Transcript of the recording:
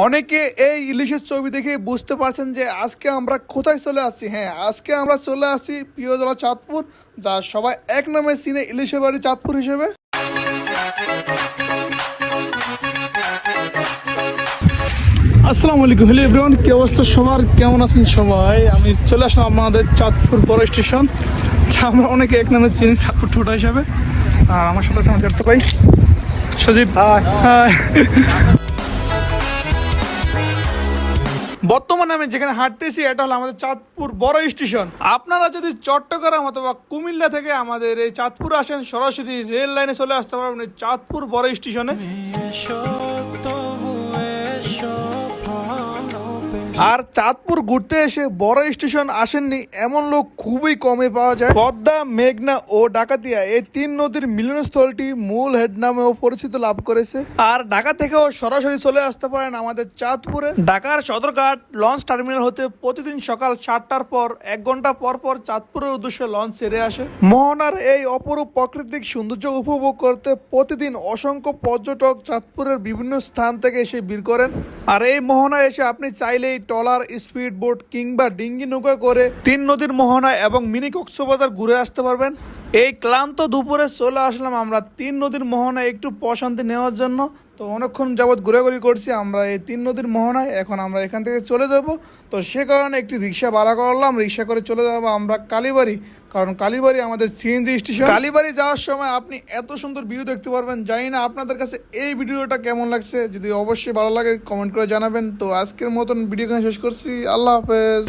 অনেকে এই ইলিশের ছবি দেখে বুঝতে পারছেন যে আজকে আমরা কোথায় চলে আসছি। হ্যাঁ আজকে আমরা চলে আসছি প্রিয়জলা চাঁদপুর যা সবাই এক নামে সিনে ইলিশের বাড়ি চাঁদপুর হিসেবে। আসসালামু আলাইকুম। হ্যালো এভরিওয়ান কি অবস্থা সবার? কেমন আছেন সবাই? আমি চলে আসলাম আমাদের চাঁদপুর বড় স্টেশন আমরা অনেকে এক নামে চিনি চাঁদপুর ছোটা হিসাবে। আর আমার সাথে আছে আমার ভাই। সজীব। হাই বর্তমানে আমি যেখানে হাঁটতেছি, এটা হলো আমাদের চাঁদপুর বড় স্টেশন। আপনারা যদি চট্টগ্রাম অথবা কুমিল্লা থেকে আমাদের এই চাঁদপুর আসেন, সরাসরি রেল লাইনে চলে আসতে পারবেন চাঁদপুর বড় স্টেশনে। আর চাঁদপুর ঘুরতে এসে বড় স্টেশন আসেননি এমন লোক খুবই কমে পাওয়া যায়। পদ্মা, মেঘনা ও ডাকাতিয়া এই তিন নদীর মিলনস্থলটি মূল হেড নামেও পরিচিত লাভ করেছে। আর ঢাকা থেকেও সরাসরি চলে আসতে পারেন আমাদের চাঁদপুরে। ঢাকার সদরঘাট লঞ্চ টার্মিনাল হতে প্রতিদিন সকাল সাতটার পর এক ঘণ্টা পর পর চাঁদপুরের উদ্দেশ্যে লঞ্চ ছেড়ে আসে। মোহনার এই অপরূপ প্রাকৃতিক সৌন্দর্য উপভোগ করতে প্রতিদিন অসংখ্য পর্যটক চাঁদপুরের বিভিন্ন স্থান থেকে এসে ভিড় করেন। আর এই মোহনায় এসে আপনি চাইলেই টলার স্পিড বোট কিংবা ডিঙ্গি নৌকা করে তিন নদীর মোহনায় এবং মিনি কক্সবাজার ঘুরে আসতে পারবেন। এই ক্লান্ত দুপুরে চলে আসলাম আমরা তিন নদীর মোহনায় একটু প্রশান্তি নেওয়ার জন্য। তো অনেকক্ষণ যাবৎ ঘোরাঘুরি করছি, আমরা এই তিন নদীর মোহনায়। এখন আমরা এখান থেকে চলে যাব। তো সে কারণে একটি রিক্সা ভাড়া করলাম, রিক্সা করে চলে যাব আমরা কালীবাড়ি। কারণ কালীবাড়ি আমাদের সিএনজি স্টেশন। কালীবাড়ি যাওয়ার সময় আপনি এত সুন্দর ভিউ দেখতে পারবেন। জানি না আপনাদের কাছে এই ভিডিওটা কেমন লাগছে। যদি অবশ্যই ভালো লাগে কমেন্ট করে জানাবেন। তো আজকের মতন ভিডিও শেষ করছি। আল্লাহ হাফেজ।